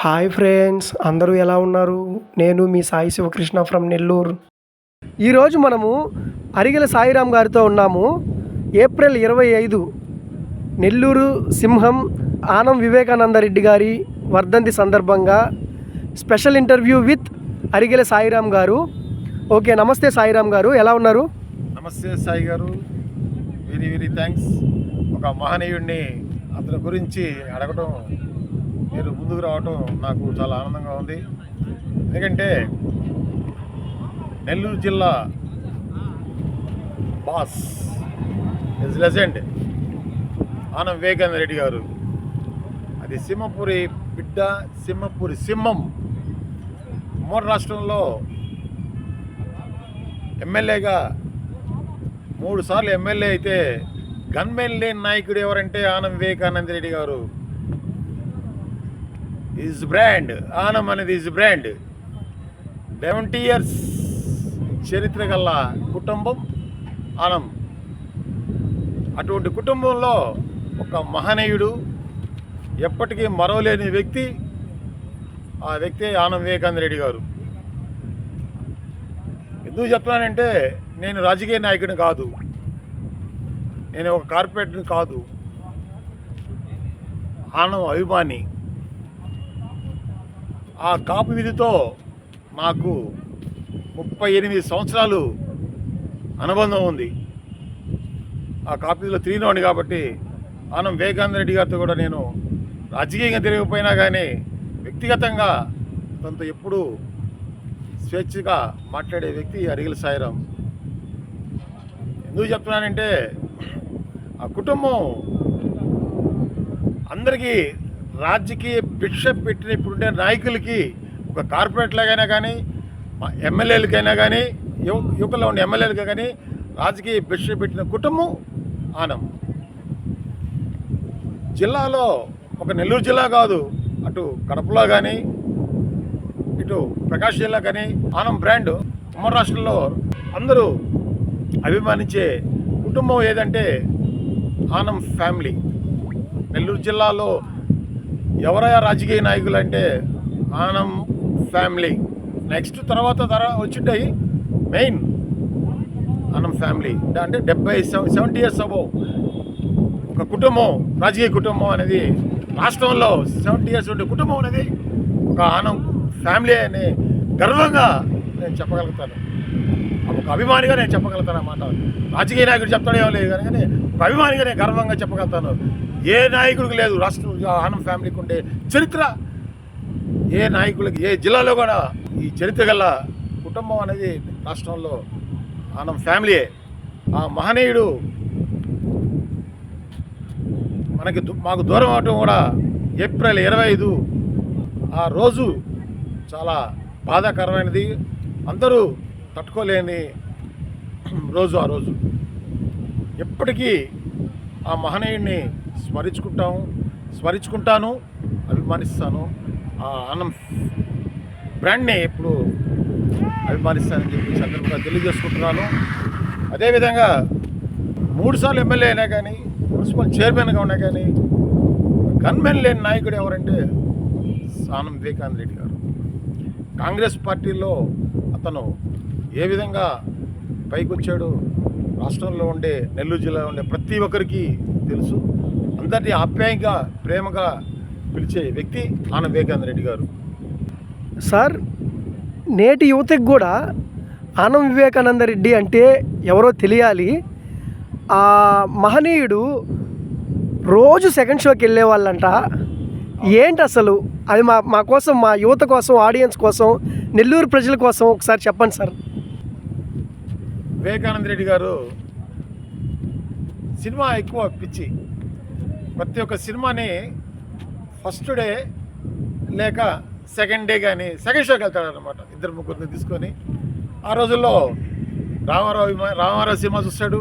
Hi friends అందరూ ఎలా ఉన్నారు? నేను మీ సాయి శివకృష్ణ ఫ్రమ్ నెల్లూరు. ఈరోజు మనము అరిగెల సాయిరామ్ గారితో ఉన్నాము. ఏప్రిల్ ఇరవై ఐదు నెల్లూరు సింహం ఆనం వివేకానంద రెడ్డి గారి వర్ధంతి సందర్భంగా special interview with Arigela Sairam గారు. ఓకే నమస్తే సాయిరామ్ గారు ఎలా ఉన్నారు? నమస్తే సాయి గారు. వెరీ వెరీ థ్యాంక్స్ ఒక మహనీయుడిని అతని గురించి అడగడం మీరు ముందుకు రావటం నాకు చాలా ఆనందంగా ఉంది. ఎందుకంటే నెల్లూరు జిల్లా boss is legend. Anam Vivekananda Reddy గారు. అది సింహపురి బిడ్డ సింహపురి సింహం. ఉమ్మడి రాష్ట్రంలో ఎమ్మెల్యేగా మూడు సార్లు ఎమ్మెల్యే అయితే గన్మెన్ లేని నాయకుడు ఎవరంటే ఆనం వివేకానంద రెడ్డి గారు. ఈజ్ బ్రాండ్ ఆనం అనేది ఈజ్ బ్రాండ్ సెవెంటీ ఇయర్స్ చరిత్ర గల కుటుంబం ఆనం అటువంటి కుటుంబంలో ఒక మహనీయుడు ఎప్పటికీ మరవలేని వ్యక్తి ఆ వ్యక్తి ఆనం వివేకానంద రెడ్డి గారు ఎందుకు చెప్తున్నానంటే నేను రాజకీయ నాయకుడిని కాదు నేను ఒక కార్పొరేటర్ని కాదు ఆనం అభిమాని ఆ కాపు విధితో నాకు ముప్పై ఎనిమిది సంవత్సరాలు అనుబంధం ఉంది. ఆ కాపు విధిలో తిరిగినవాడిని కాబట్టి ఆనం వివేకానంద రెడ్డి గారితో కూడా నేను రాజకీయంగా తిరగకపోయినా కానీ వ్యక్తిగతంగా తనతో ఎప్పుడూ స్వేచ్ఛగా మాట్లాడే వ్యక్తి అరిగిల సాయిరాం. ఎందుకు చెప్తున్నానంటే ఆ కుటుంబం అందరికీ రాజకీయ భిక్ష పెట్టిన ఇప్పుడుండే నాయకులకి ఒక కార్పొరేట్లకైనా కానీ మా ఎమ్మెల్యేలకైనా కానీ యువ యువకుల్లో ఉన్న ఎమ్మెల్యేలకి కానీ రాజకీయ భిక్ష పెట్టిన కుటుంబం ఆనం. జిల్లాలో ఒక నెల్లూరు జిల్లా కాదు అటు కడపలో కానీ ఇటు ప్రకాశ్ జిల్లా కానీ ఆనం బ్రాండ్ ఉమ్మడి రాష్ట్రంలో అందరూ అభిమానించే కుటుంబం ఏదంటే ఆనం ఫ్యామిలీ. నెల్లూరు జిల్లాలో ఎవరయ్యా రాజకీయ నాయకులు అంటే ఆనం ఫ్యామిలీ. నెక్స్ట్ తర్వాత తర వచ్చింటాయి మెయిన్ ఆనం ఫ్యామిలీ. అంటే డెబ్బై సెవెంటీ ఇయర్స్ అబో. ఒక కుటుంబం రాజకీయ కుటుంబం అనేది రాష్ట్రంలో సెవెంటీ ఇయర్స్ ఉండే కుటుంబం అనేది ఒక ఆనం ఫ్యామిలీ అని గర్వంగా నేను చెప్పగలుగుతాను. ఒక అభిమానిగా నేను చెప్పగలుగుతాను అన్నమాట రాజకీయ నాయకుడు చెప్తాడేమో లేదు కానీ కానీ ఒక అభిమానిగా నేను గర్వంగా చెప్పగలుగుతాను. ఏ నాయకుడికి లేదు రాష్ట్రం ఆనం ఫ్యామిలీకి ఉండే చరిత్ర. ఏ నాయకులకి ఏ జిల్లాలో కూడా ఈ చరిత్ర గల కుటుంబం అనేది రాష్ట్రంలో ఆనం ఫ్యామిలీయే. ఆ మహనీయుడు మనకి మాకు దూరం అవటం కూడా ఏప్రిల్ ఇరవై ఐదు. ఆ రోజు చాలా బాధాకరమైనది. అందరూ తట్టుకోలేని రోజు ఆ రోజు. ఎప్పటికీ ఆ మహనీయుడిని స్మరించుకుంటాము స్మరించుకుంటాను అభిమానిస్తాను. ఆ ఆనం బ్రాండ్ని ఎప్పుడు అభిమానిస్తానని చెప్పి సందర్భంగా తెలియజేసుకుంటున్నాను. అదేవిధంగా మూడుసార్లు ఎమ్మెల్యే అయినా కానీ మున్సిపల్ చైర్మన్గా ఉన్నా కానీ గన్మెన్ లేని నాయకుడు ఎవరంటే ఆనం వివేకానంద రెడ్డి గారు. కాంగ్రెస్ పార్టీలో అతను ఏ విధంగా పైకి వచ్చాడు రాష్ట్రంలో ఉండే నెల్లూరు జిల్లాలో ఉండే ప్రతి ఒక్కరికి తెలుసు. అందరినీ ఆప్యాయంగా ప్రేమగా పిలిచే వ్యక్తి ఆనం వివేకానంద రెడ్డి గారు. సార్ నేటి యువతకి కూడా ఆనం వివేకానంద రెడ్డి అంటే ఎవరో తెలియాలి. ఆ మహనీయుడు రోజు సెకండ్ షోకి వెళ్ళే వాళ్ళంట. ఏంటి అసలు? అది మా మా కోసం మా యువత కోసం ఆడియన్స్ కోసం నెల్లూరు ప్రజల కోసం ఒకసారి చెప్పండి సార్. వివేకానంద రెడ్డి గారు సినిమా ఎక్కువ పిచ్చి. ప్రతి ఒక్క సినిమాని ఫస్ట్ డే లేక సెకండ్ డే కానీ సెకండ్ షోకి వెళ్తాడు అనమాట ఇద్దరు ముగ్గురిని తీసుకొని. ఆ రోజుల్లో రామారావు రామారావు సినిమా చూస్తాడు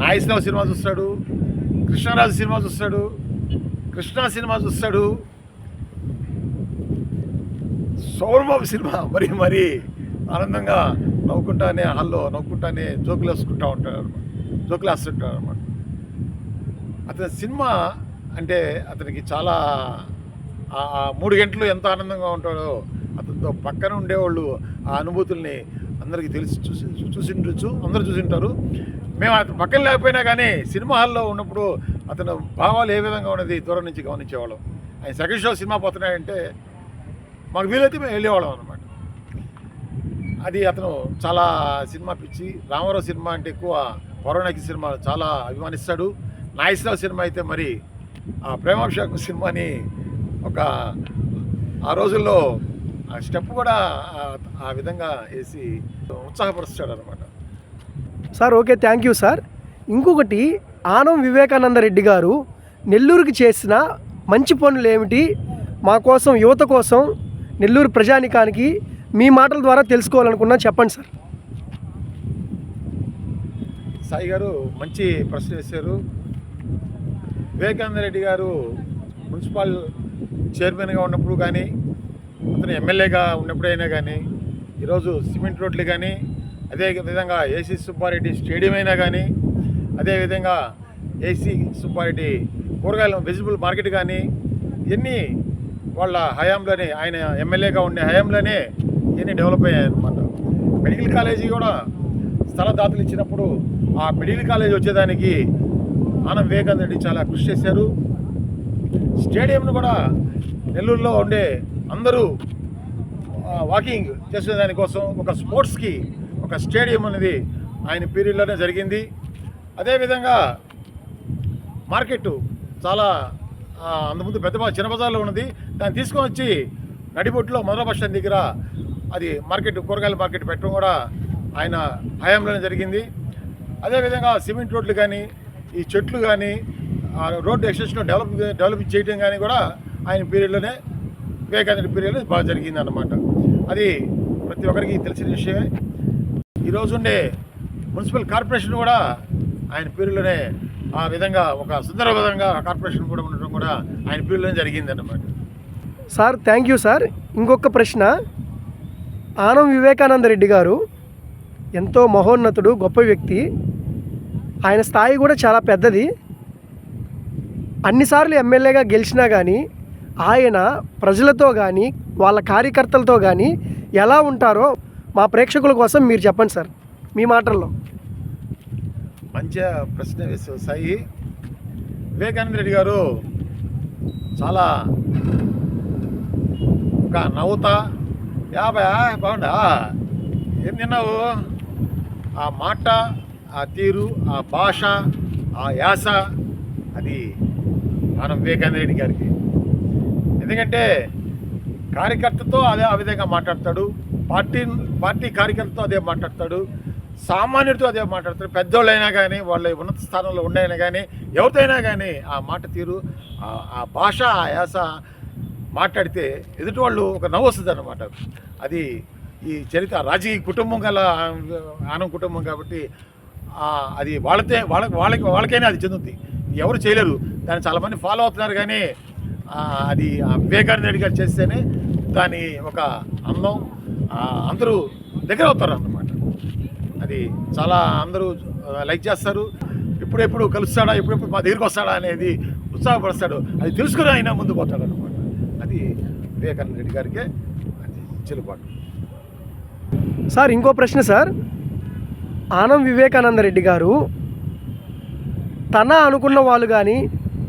నాగేశ్వరరావు సినిమా చూస్తాడు కృష్ణరాజు సినిమా చూస్తాడు కృష్ణ సినిమా చూస్తాడు. సౌరబాబు సినిమా మరి మరి ఆనందంగా నవ్వుకుంటానే హాల్లో నవ్వుకుంటానే జోకులు వేసుకుంటా ఉంటాడు అనమాట జోకులు వేస్తుంటాడు అనమాట అతని సినిమా అంటే అతనికి చాలా ఆ- మూడు గంటలు ఎంత ఆనందంగా ఉంటాడో అతనితో పక్కన ఉండేవాళ్ళు ఆ అనుభూతుల్ని అందరికీ తెలిసి చూసి చూసిండొచ్చు అందరూ చూసింటారు. మేము అతను పక్కన లేకపోయినా కానీ సినిమా హాల్లో ఉన్నప్పుడు అతను భావాలు ఏ విధంగా ఉన్నది దూరం నుంచి గమనించేవాళ్ళం. ఆయన సెకండ్ షో సినిమా పోతున్నాడంటే మాకు వీలైతే మేము వెళ్ళేవాళ్ళం అనమాట అది అతను చాలా సినిమా పిచ్చి. రామారావు సినిమా అంటే ఎక్కువ పౌరాణిక సినిమా చాలా అభిమానిస్తాడు. నాగేశ్వరరావు సినిమా అయితే మరి ఆ ప్రేమాభిషేకం సినిమాని ఒక ఆ రోజుల్లో ఆ స్టెప్ కూడా ఆ- ఆ విధంగా వేసి ఉత్సాహపరుస్తాడు అనమాట sir okay thank you sir ఇంకొకటి ఆనం వివేకానంద రెడ్డి గారు నెల్లూరుకి చేసిన మంచి పనులు ఏమిటి? మా కోసం యువత కోసం నెల్లూరు ప్రజానికానికి మీ మాటల ద్వారా తెలుసుకోవాలనుకున్నా చెప్పండి సార్ సాయి గారు మంచి ప్రశ్న వేశారు. వివేకానంద రెడ్డి గారు మున్సిపల్ చైర్మన్గా ఉన్నప్పుడు కానీ అతను ఎమ్మెల్యేగా ఉన్నప్పుడైనా కానీ ఈరోజు సిమెంట్ రోడ్లు కానీ అదేవిధంగా ఏసీ సుబ్బారెడ్డి స్టేడియం అయినా కానీ అదేవిధంగా ఏసీ సుబ్బారెడ్డి కూరగాయల వెజిటబుల్ మార్కెట్ కానీ ఇవన్నీ వాళ్ళ హయాంలోనే ఆయన ఎమ్మెల్యేగా ఉండే హయాంలోనే ఇవన్నీ డెవలప్ అయ్యాయి అనమాట మెడికల్ కాలేజీ కూడా స్థల దాతలు ఇచ్చినప్పుడు ఆ మెడికల్ కాలేజ్ వచ్చేదానికి ఆనంద్ వివేకానంద రెడ్డి చాలా కృషి చేశారు. స్టేడియంను కూడా నెల్లూరులో ఉండే అందరూ వాకింగ్ చేసే దానికోసం ఒక స్పోర్ట్స్కి ఒక స్టేడియం అనేది ఆయన పీరియడ్లోనే జరిగింది. అదేవిధంగా మార్కెట్ చాలా ఆ, అంతకుముందు పెద్ద చిన్న బజార్లో ఉన్నది. దాన్ని తీసుకొని వచ్చి నడిబొట్టులో మొదల బస్ స్టాండ్ దగ్గర అది మార్కెట్ కూరగాయల మార్కెట్ పెట్టడం కూడా ఆయన హయాంలోనే జరిగింది. అదేవిధంగా సిమెంట్ రోడ్లు కానీ ఈ చెట్లు కానీ ఆ రోడ్డు ఎక్స్టెన్షన్ డెవలప్ డెవలప్ చేయడం కానీ కూడా ఆయన పీరియడ్లోనే వివేకానంద పీరియడ్లో బాగా జరిగింది అనమాట అది ప్రతి ఒక్కరికి తెలిసిన విషయమే. ఈరోజు ఉండే మున్సిపల్ కార్పొరేషన్ కూడా ఆయన పీరియడ్లోనే ఆ విధంగా ఒక సుందర విధంగా కార్పొరేషన్ కూడా ఉండటం కూడా ఆయన పీరియడ్లోనే జరిగింది అనమాట సార్ థ్యాంక్ యూ సార్. ఇంకొక ప్రశ్న. ఆనం వివేకానంద రెడ్డి గారు ఎంతో మహోన్నతుడు గొప్ప వ్యక్తి. ఆయన స్థాయి కూడా చాలా పెద్దది. అన్నిసార్లు ఎమ్మెల్యేగా గెలిచినా కానీ ఆయన ప్రజలతో కానీ వాళ్ళ కార్యకర్తలతో కానీ ఎలా ఉంటారో మా ప్రేక్షకుల కోసం మీరు చెప్పండి సార్ మీ మాటల్లో. మంచిగా ప్రశ్న వేసావు సాయి వివేకానంద రెడ్డి గారు చాలా ఒక నవ్వుతా యాభై బాగుండా ఏం తిన్నావు? ఆ మాట ఆ తీరు ఆ భాష ఆ యాస అది మనం వివేకానంద రెడ్డి గారికి. ఎందుకంటే కార్యకర్తతో అదే ఆ విధంగా మాట్లాడతాడు పార్టీ పార్టీ కార్యకర్తతో అదే మాట్లాడతాడు సామాన్యుడితో అదే మాట్లాడతాడు పెద్దోళ్ళైనా కానీ వాళ్ళ ఉన్నత స్థానంలో ఉండైనా కానీ ఎవరితోనైనా కానీ ఆ మాట తీరు ఆ- భాష ఆ యాస మాట్లాడితే ఎదుటి వాళ్ళు ఒక నవ్వు వస్తుంది అనమాట అది ఈ చరిత్ర రాజీ కుటుంబం గల ఆనం కుటుంబం కాబట్టి అది వాళ్ళతే వాళ్ళ వాళ్ళకి వాళ్ళకైనా అది చెందుతుంది ఎవరు చేయలేరు. దాన్ని చాలామంది ఫాలో అవుతున్నారు కానీ అది ఆ వివేకానంద రెడ్డి గారు చేస్తేనే దాని ఒక అందం అందరూ దగ్గర అవుతారు అన్నమాట అది చాలా అందరూ లైక్ చేస్తారు. ఎప్పుడెప్పుడు కలుస్తాడా ఎప్పుడెప్పుడు మా దగ్గరికి వస్తాడా అనేది ఉత్సాహపరుస్తాడు. అది తెలుసుకుని ఆయన ముందు పోతాడు అనమాట అది వివేకానంద రెడ్డి గారికే అది చెల్లుబాటు. సార్ ఇంకో ప్రశ్న సార్. ఆనం వివేకానంద రెడ్డి గారు తన అనుకున్న వాళ్ళు కానీ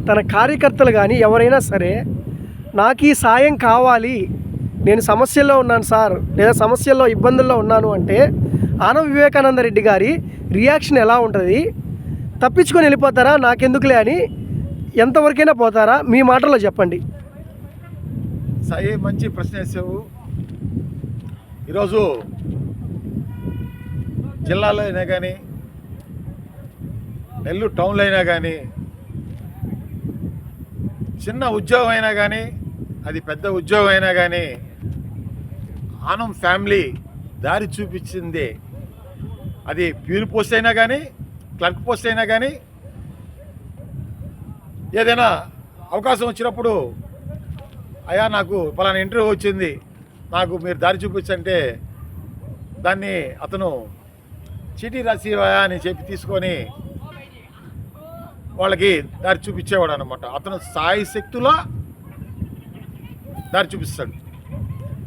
తన కార్యకర్తలు కానీ ఎవరైనా సరే నాకు ఈ సాయం కావాలి. నేను సమస్యల్లో ఉన్నాను సార్. లేదా సమస్యల్లో ఇబ్బందుల్లో ఉన్నాను అంటే ఆనం వివేకానంద రెడ్డి గారి రియాక్షన్ ఎలా ఉంటుంది? తప్పించుకొని వెళ్ళిపోతారా? నాకెందుకులే అని ఎంతవరకైనా పోతారా? మీ మాటల్లో చెప్పండి. సాయి మంచి ప్రశ్న వేసావు. ఈరోజు జిల్లాలో అయినా కానీ నెల్లూరు టౌన్లో అయినా కానీ చిన్న ఉద్యోగం అయినా కానీ అది పెద్ద ఉద్యోగం అయినా కానీ ఆనం ఫ్యామిలీ దారి చూపించింది. అది ప్యూర్ పోస్ట్ అయినా కానీ క్లర్క్ పోస్ట్ అయినా కానీ ఏదైనా అవకాశం వచ్చినప్పుడు అయ్యా నాకు పలానా ఇంటర్వ్యూ వచ్చింది నాకు మీరు దారి చూపించంటే దాన్ని అతను చీటీ రాసివయా అని చెప్పి తీసుకొని వాళ్ళకి దారి చూపించేవాడు అనమాట అతను సాయి శక్తుల దారి చూపిస్తాడు.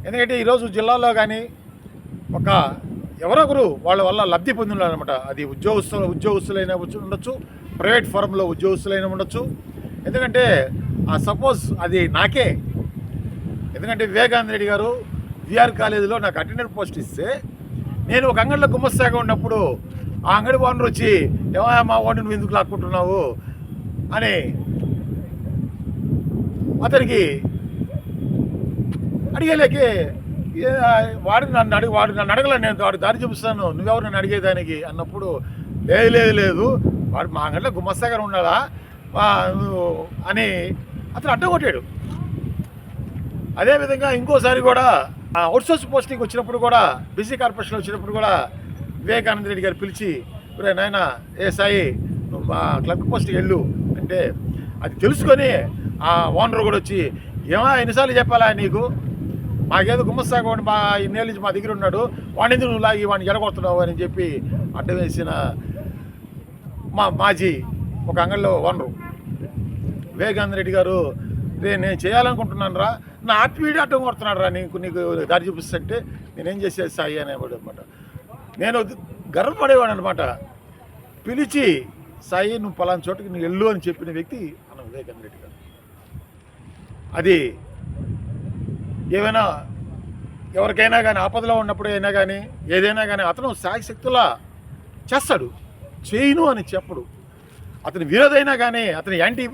ఎందుకంటే ఈరోజు జిల్లాలో కానీ ఒక ఎవరొకరు వాళ్ళ వల్ల లబ్ధి పొందినారనమాట అది ఉద్యోగస్తులు ఉద్యోగస్తులైనా ఉండొచ్చు ప్రైవేట్ ఫారంలో ఉద్యోగస్తులైనా ఉండొచ్చు. ఎందుకంటే ఆ సపోజ్ అది నాకే. ఎందుకంటే వివేకానంద రెడ్డి గారు విఆర్ కాలేజీలో నాకు అటెండెంట్ పోస్ట్ ఇస్తే నేను ఒక అంగడిలో గుమ్మస్తాగా ఉన్నప్పుడు ఆ అంగడి ఓనర్ వచ్చి ఏమయ్యా మా వాడిని నువ్వు ఎందుకు లాక్కుంటున్నావు? అని అతనికి అడిగేలేకే ఏ, వాడు నన్ను అడిగి వాడు నన్ను అడగలే నేను వాడు దారి చూపిస్తాను నువ్వెవరు నన్ను అడిగేదానికి? అన్నప్పుడు లేదు లేదు లేదు వాడు మా అంగడిలో గుమ్మస్తాగా ఉండాలా నువ్వు అని అతను అడ్డగొట్టాడు. అదేవిధంగా ఇంకోసారి కూడా అవుట్సోర్స్ పోస్టింగ్ వచ్చినప్పుడు కూడా బీసీ కార్పొరేషన్ వచ్చినప్పుడు కూడా వివేకానంద రెడ్డి గారు పిలిచి ఇప్పుడు నాయన ఏ సాయి నువ్వు మా క్లబ్ పోస్ట్కి వెళ్ళు. అంటే అది తెలుసుకొని ఆ ఓనర్ కూడా వచ్చి ఏమా ఎన్నిసార్లు చెప్పాలా నీకు? మాకేదో గుమ్మస్తాగా మా ఇన్నేళ్ళ నుంచి మా దగ్గర ఉన్నాడు. వాడిని ఎందుకు నువ్వు లాగి వాడిని ఎడగొడుతున్నావు? అని చెప్పి అడ్డ వేసిన మా మాజీ ఒక అంగడిలో ఓనరు వివేకానంద రెడ్డి గారు రే నేను చేయాలనుకుంటున్నాను రా నా ఆత్మీయుడు అడ్డం కొడుతున్నాడు రా నీకు నీకు దారి చూపిస్తుంటే నేనేం చేసేది సాయి అనేవాడు అనమాట నేను గర్వపడేవాడు అనమాట పిలిచి సాయి నువ్వు పలానా చోటుకి నువ్వు వెళ్ళు అని చెప్పిన వ్యక్తి మన వివేకానంద రెడ్డి గారు. అది ఏమైనా ఎవరికైనా కానీ ఆపదలో ఉన్నప్పుడు అయినా కానీ ఏదైనా కానీ అతను సాయి శక్తులా చేస్తాడు. చేయను అని చెప్పడు. అతని విరోధైనా కానీ అతని యాంటీ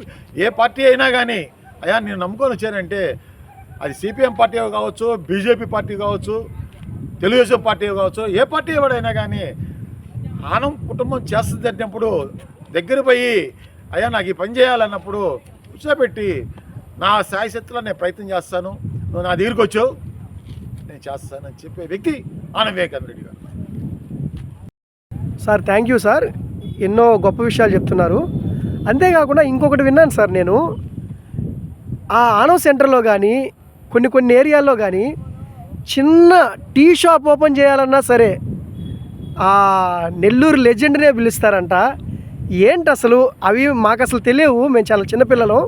ఏ పార్టీ అయినా కానీ అయ్యా నేను నమ్ముకొని వచ్చానంటే అది సిపిఎం పార్టీ కావచ్చు బీజేపీ పార్టీ కావచ్చు తెలుగుదేశం పార్టీ కావచ్చు ఏ పార్టీ ఎవడైనా కానీ ఆనం కుటుంబం చేస్తుంది అన్నప్పుడు దగ్గర పోయి అయ్యా నాకు ఈ పని చేయాలన్నప్పుడు కూర్చోబెట్టి నా శాయశక్తిలో నేను ప్రయత్నం చేస్తాను. నువ్వు నా దగ్గరికి వచ్చావు నేను చేస్తానని చెప్పే వ్యక్తి ఆనంద్ వివేకానంద రెడ్డి గారు. Sir thank you sir. ఎన్నో గొప్ప విషయాలు చెప్తున్నారు. అంతేకాకుండా ఇంకొకటి విన్నాను సార్ నేను. ఆ ఆనవ్ సెంటర్లో కానీ కొన్ని కొన్ని ఏరియాల్లో కానీ చిన్న టీ షాప్ ఓపెన్ చేయాలన్నా సరే ఆ నెల్లూరు లెజెండ్నే పిలుస్తారంట. ఏంటి అసలు? అవి మాకు అసలు తెలియవు. మేము చాలా చిన్నపిల్లలు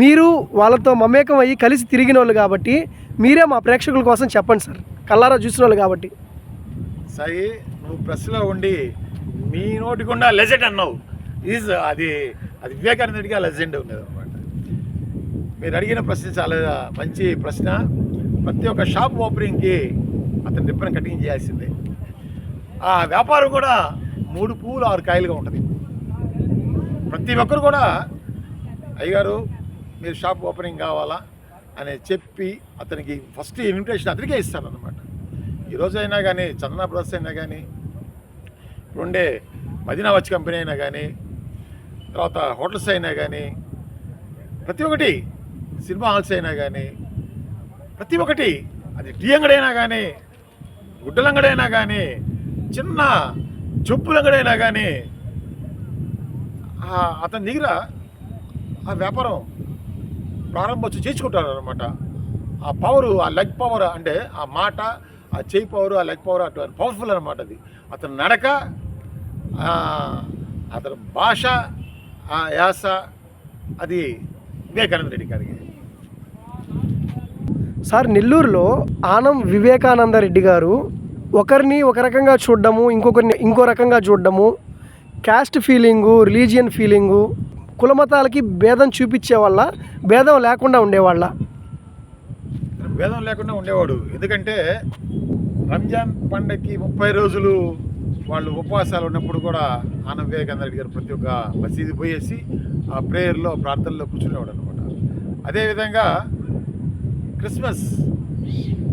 మీరు వాళ్ళతో మమేకం అయ్యి కలిసి తిరిగిన వాళ్ళు కాబట్టి మీరే మా ప్రేక్షకుల కోసం చెప్పండి సార్. కల్లారా చూసిన వాళ్ళు కాబట్టి. సాయి నువ్వు ప్రెస్లో ఉండి మీ నోటి గుండా లెజెండ్ అన్నావు. ఈజ్ అది అది వివేకానంద రెడ్డిగా లెజెండ్ ఉండేది మీరు అడిగిన ప్రశ్న చాలా మంచి ప్రశ్న. ప్రతి ఒక్క షాప్ ఓపెనింగ్కి అతను రిబ్బన్ కటింగ్ చేయాల్సిందే. ఆ వ్యాపారం కూడా మూడు పువ్వులు ఆరు కాయలుగా ఉంటుంది. ప్రతి ఒక్కరు కూడా అయ్యగారు మీరు షాప్ ఓపెనింగ్ కావాలా? అని చెప్పి అతనికి ఫస్ట్ ఇన్విటేషన్ అతనికే ఇస్తానన్నమాట అనమాట రోజు అయినా కానీ చందన బ్రదర్స్ అయినా కానీ ఇప్పుడుండే మదీనా వచ్చి కంపెనీ అయినా కానీ తర్వాత హోటల్స్ అయినా కానీ ప్రతి ఒక్కటి సినిమా హాల్స్ అయినా కానీ ప్రతి ఒక్కటి అది టీ అంగడైనా కానీ గుడ్డలంగడైనా కానీ చిన్న చెప్పులంగడైనా కానీ అతని దగ్గర ఆ వ్యాపారం ప్రారంభోత్సవం చేసుకుంటారు అనమాట ఆ పవర్ ఆ లెగ్ పవర్ అంటే ఆ మాట ఆ చేయి పవర్ ఆ లెగ్ పవర్ అటు పవర్ఫుల్ అనమాట అది. అతని నడక అతని భాష ఆ యాస అది వివేకానంద రెడ్డి గారికి సార్ నెల్లూరులో ఆనం వివేకానంద రెడ్డి గారు ఒకరిని ఒక రకంగా చూడడము ఇంకొకరిని ఇంకో రకంగా చూడడము క్యాస్ట్ ఫీలింగు రిలీజియన్ ఫీలింగు కులమతాలకి భేదం చూపించే వల్ల భేదం లేకుండా ఉండేవాళ్ళ? భేదం లేకుండా ఉండేవాడు. ఎందుకంటే రంజాన్ పండగకి ముప్పై రోజులు వాళ్ళు ఉపవాసాలు ఉన్నప్పుడు కూడా ఆనంద వివేకానంద రెడ్డి గారు ప్రతి ఒక్క మసీదు పోయేసి ఆ ప్రేయర్లో ప్రార్థనలో కూర్చునేవాడు అనమాట అదేవిధంగా క్రిస్మస్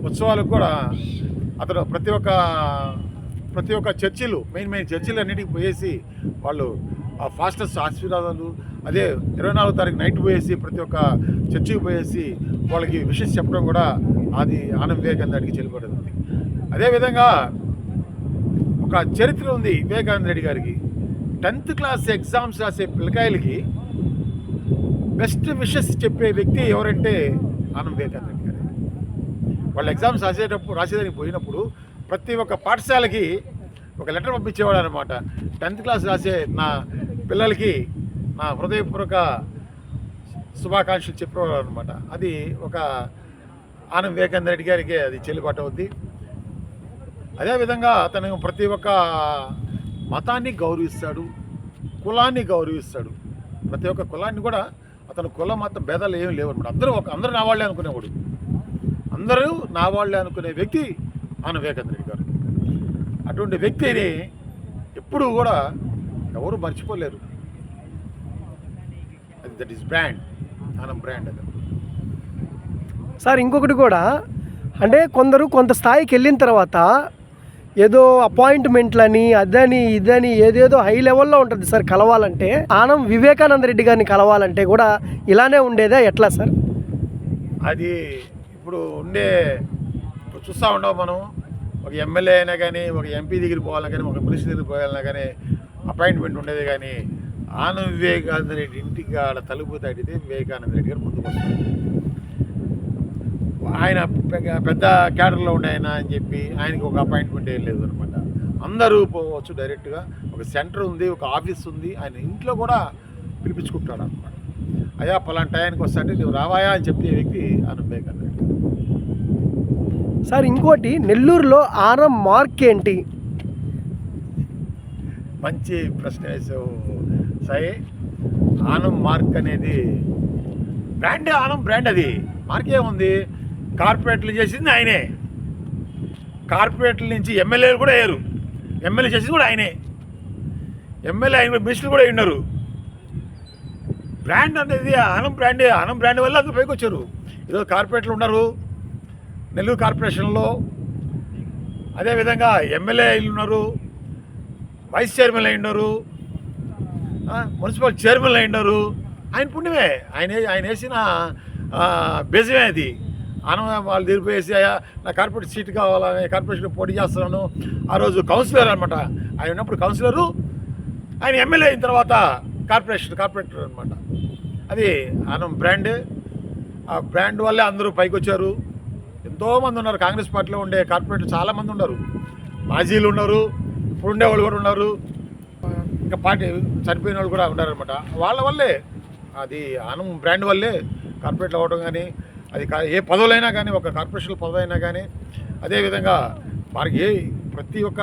ఉత్సవాలకు కూడా అతను ప్రతి ఒక్క ప్రతి ఒక్క చర్చిలు మెయిన్ మెయిన్ చర్చిలు అన్నిటికి పోయేసి వాళ్ళు ఆ ఫాస్టెస్ట్ ఆశీర్వాదాలు అదే ఇరవై నాలుగో తారీఖు నైట్ పోయేసి ప్రతి ఒక్క చర్చికి పోయేసి వాళ్ళకి విషెస్ చెప్పడం కూడా అది ఆనంద్ వివేకానంద రెడ్డికి చెల్లిపడుతుంది అదేవిధంగా ఒక చరిత్ర ఉంది వివేకానంద రెడ్డి గారికి. టెన్త్ క్లాస్ ఎగ్జామ్స్ రాసే పిల్లకాయలకి బెస్ట్ విషెస్ చెప్పే వ్యక్తి ఎవరంటే ఆనంద్ వివేకానంద రెడ్డి గారు వాళ్ళు ఎగ్జామ్స్ రాసేటప్పుడు రాసేదానికి పోయినప్పుడు ప్రతి ఒక్క పాఠశాలకి ఒక లెటర్ పంపించేవాడు అనమాట టెన్త్ క్లాస్ రాసే నా పిల్లలకి నా హృదయపూర్వక శుభాకాంక్షలు చెప్పేవాడు అనమాట అది ఒక ఆనంద్ వివేకానంద రెడ్డి గారికి అది చెల్లుబాటు అవుద్ది. అదేవిధంగా అతను ప్రతి ఒక్క మతాన్ని గౌరవిస్తాడు కులాన్ని గౌరవిస్తాడు. ప్రతి ఒక్క కులాన్ని కూడా అతను కుల మత భేదాలు ఏమి లేవు అనమాట. అందరూ ఒక అందరూ నా వాళ్ళే అనుకునేవాడు. అందరూ నా వాళ్ళే అనుకునే వ్యక్తి ఆన వివేకానంద రెడ్డి గారు. అటువంటి వ్యక్తిని ఎప్పుడూ కూడా ఎవరు మర్చిపోలేరు. అది that is brand Anam brand అది. సార్ ఇంకొకటి కూడా అంటే కొందరు కొంత స్థాయికి వెళ్ళిన తర్వాత ఏదో అపాయింట్మెంట్లని అదని ఇదని ఏదేదో హై లెవెల్లో ఉంటుంది సార్ కలవాలంటే ఆనం వివేకానంద రెడ్డి గారిని కలవాలంటే కూడా ఇలానే ఉండేదా? ఎట్లా సార్? అది ఇప్పుడు ఉండే ఇప్పుడు చూస్తూ ఉండవు మనం. ఒక ఎమ్మెల్యే అయినా కానీ ఒక ఎంపీ దగ్గరికి పోవాలన్నా కానీ ఒక మినిస్టర్ దగ్గరికి పోవాలన్నా కానీ అపాయింట్మెంట్ ఉండేది కానీ ఆనంద్ వివేకానంద రెడ్డి ఇంటికి ఆడ తలుపు తడితే వివేకానంద రెడ్డి గారు ముందుకు వస్తారు. ఆయన పెద్ద క్యాడర్లో ఉండే ఆయన అని చెప్పి ఆయనకి ఒక అపాయింట్మెంట్ ఏం లేదు అనమాట అందరూ పోవచ్చు డైరెక్ట్గా. ఒక సెంటర్ ఉంది ఒక ఆఫీస్ ఉంది ఆయన ఇంట్లో కూడా పిలిపించుకుంటాడు అనమాట అయ్యా పలాంటి టయానికి వస్తాంటే నువ్వు రావాయా అని చెప్పే వ్యక్తి వివేకానంద రెడ్డి సార్ ఇంకోటి నెల్లూరులో ఆనం మార్క్ ఏంటి? మంచి ప్రశ్న వేసావు. సాయి ఆనం మార్క్ అనేది బ్రాండ్ ఆనం బ్రాండ్ అది. మార్క్ ఏముంది కార్పొరేట్లు చేసింది ఆయనే. కార్పొరేట్ల నుంచి ఎమ్మెల్యేలు కూడా అయ్యారు. ఎమ్మెల్యే చేసింది కూడా ఆయనే. ఎమ్మెల్యే ఆయన మినిస్టర్లు కూడా ఉన్నారు బ్రాండ్ అనేది అనం బ్రాండే అనం బ్రాండ్ వల్ల అందరూ పైకి వచ్చారు. ఈరోజు కార్పొరేట్లు ఉన్నారు. నెల్లూరు కార్పొరేషన్లో అదేవిధంగా ఎమ్మెల్యేలు ఉన్నారు. వైస్ చైర్మన్ అయి ఉన్నారు. మున్సిపల్ చైర్మన్ అయి ఉన్నారు. ఆయన పుణ్యమే. ఆయన ఆయన వేసిన ఆ, అది. ఆనం వాళ్ళు తీరిపోయేసి "అయ్యా, నా కార్పొరేట్ సీట్ కావాలని నేను కార్పొరేషన్ పోటీ చేస్తున్నాను. ఆ రోజు కౌన్సిలర్ అనమాట ఆయన ఉన్నప్పుడు కౌన్సిలరు ఆయన ఎమ్మెల్యే అయిన తర్వాత కార్పొరేషన్ కార్పొరేటర్ అనమాట అది ఆనం బ్రాండ్. ఆ బ్రాండ్ వల్లే అందరూ పైకి వచ్చారు ఎంతోమంది ఉన్నారు. కాంగ్రెస్ పార్టీలో ఉండే కార్పొరేటర్ చాలామంది ఉన్నారు. మాజీలు ఉన్నారు. ఇప్పుడు ఉండేవాళ్ళు కూడా ఉన్నారు. ఇంకా పార్టీ చనిపోయిన వాళ్ళు కూడా ఉన్నారనమాట వాళ్ళ వల్లే అది ఆనం బ్రాండ్ వల్లే కార్పొరేట్లు అవ్వడం కానీ అది కా- ఏ పదవులైనా కానీ ఒక కార్పొరేషన్ పదవి అయినా కానీ అదేవిధంగా వారికి ఏ ప్రతి ఒక్క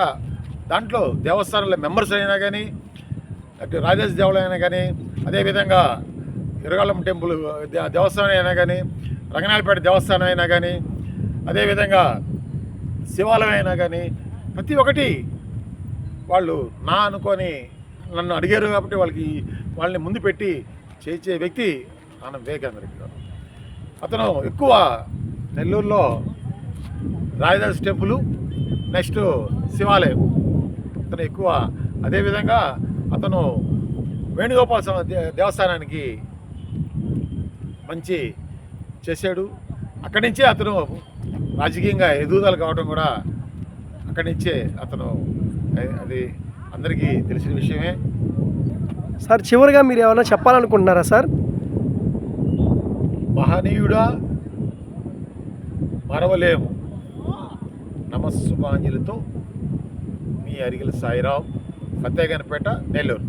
దాంట్లో దేవస్థానాల మెంబర్స్ అయినా కానీ అటు రాజేష్ దేవాలయం అయినా కానీ అదేవిధంగా ఇరగాళం టెంపుల్ దే- దేవస్థానం అయినా కానీ రంగనాయలపేట దేవస్థానం అయినా కానీ అదేవిధంగా శివాలయం అయినా కానీ ప్రతి ఒక్కటి వాళ్ళు నా అనుకొని నన్ను అడిగారు కాబట్టి వాళ్ళకి వాళ్ళని ముందు పెట్టి చేసే వ్యక్తి ఆనంద వివేకానంద రెడ్డి గారు. అతను ఎక్కువ నెల్లూరులో రాయదాస్ టెంపుల్ నెక్స్ట్ శివాలయం. అతను ఎక్కువ అదేవిధంగా అతను వేణుగోపాల స్వామి దే- దేవస్థానానికి మంచి చేశాడు. అక్కడి నుంచే అతను రాజకీయంగా ఎదుగుదల కావడం కూడా అక్కడి నుంచే అతను అది అందరికీ తెలిసిన విషయమే. సార్ చివరిగా మీరు ఏమైనా చెప్పాలనుకుంటున్నారా సార్? మహనీయుడా మరవలేము. నమస్సుమాంజలితో మీ అరిగిల సాయిరావు ఫతేగనపేట నెల్లూరు.